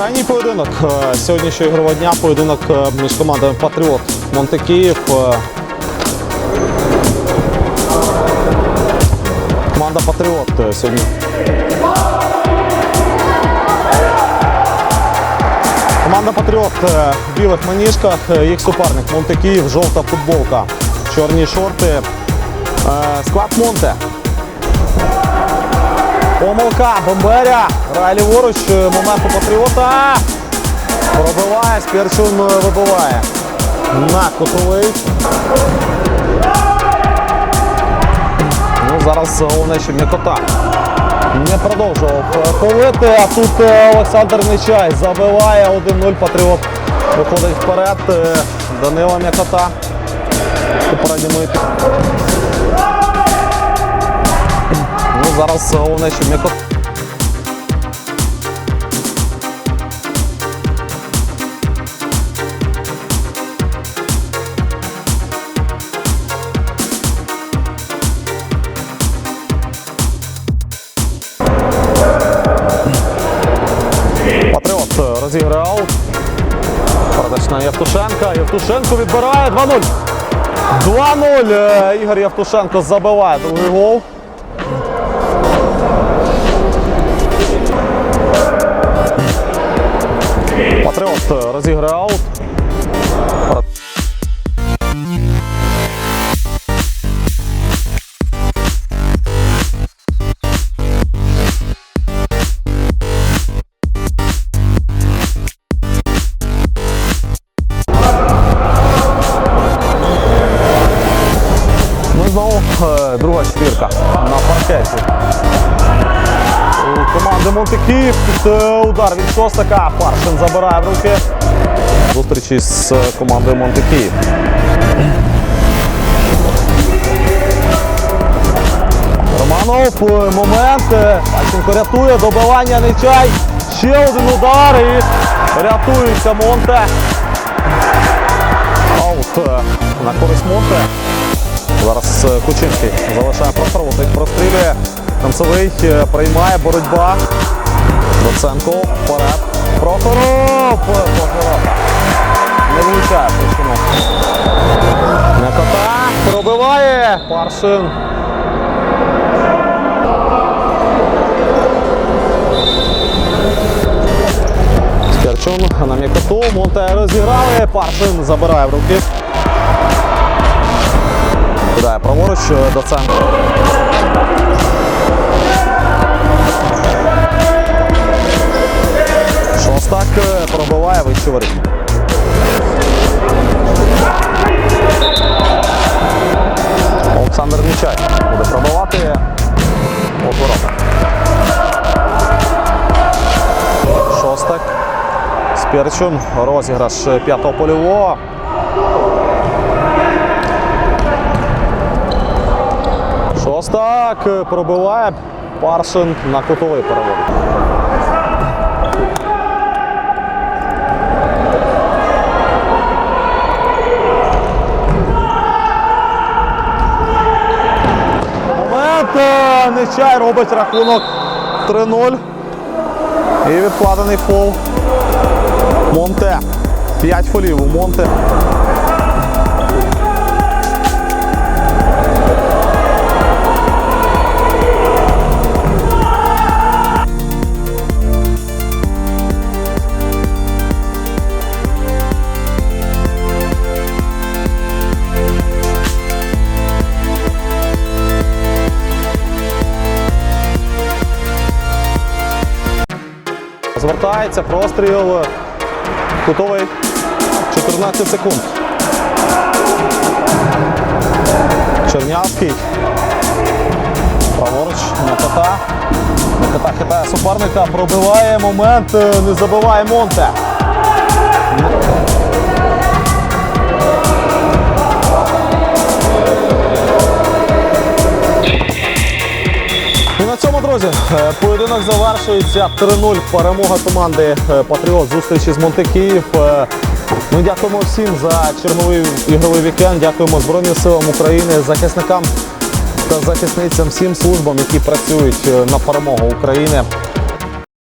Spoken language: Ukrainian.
Крайній поєдинок е, сьогоднішнього ігрового дня поєдинок е, між командами Патріот Монтекіїв. е, Команда Патріот сьогодні. Команда Патріот в білих маніжках, їх суперник Монтекіїв, жовта футболка, чорні шорти. Склад Монте. Помилка, Бомберя. Грає ліворуч, е, момент Патріота. Пробиває, Спірчун е, вибиває. На кутовий. Ну, зараз головне, щоб м'якота не продовжував е, ковити, а тут е, Олександр Нечай забиває 1-0. Патріот виходить вперед. Е, Данила м'якота. У передньому епі- Ну, зараз головне, щоб м'якота. Патріот е, розіграв. Передач на Євтушенка. Євтушенко відбирає 2-0. 2-0. Е, Ігор Євтушенко забиває другий гол. Патріот е, розіграв. Ну е, друга четвірка на паркеті. Команди Монтекіїв тут е, удар від Шостака. Паршин забирає в руки. Зустрічі з е, командою Монтекіїв. Романов, е, момент. е, Пащенко рятує, добивання Нечай. Ще один удар і рятується Монте. Аут е, на користь Монте. Зараз е, Кучинський залишає простор, їх прострілює. Танцевий е, приймає боротьба. Доценко вперед. Прохоров! Прохорота. Не влучає Прощину. М'якота пробиває. Паршин. Скерчун на м'якоту. Монте розіграли. Паршин забирає в руки. Кидає праворуч е, Спірчун. Розіграш п'ятого польового. Шостак пробиває. Паршин на кутовий переводить. Нечай робить рахунок 3-0. І відкладений фол. Монте. 5 фолів у Монте. Звертається простріл. Кутовий 14 секунд. Чернявський. Праворуч Микота. Микота хитає суперника, пробиває момент, е, не забиває Монте. На цьому, друзі, е, поєдинок завершується 3-0. Перемога команди е, Патріот. Зустрічі з Монте Київ. Е, Ми дякуємо всім за черговий ігровий вікенд. Дякуємо Збройним силам України, захисникам та захисницям, всім службам, які працюють на перемогу України.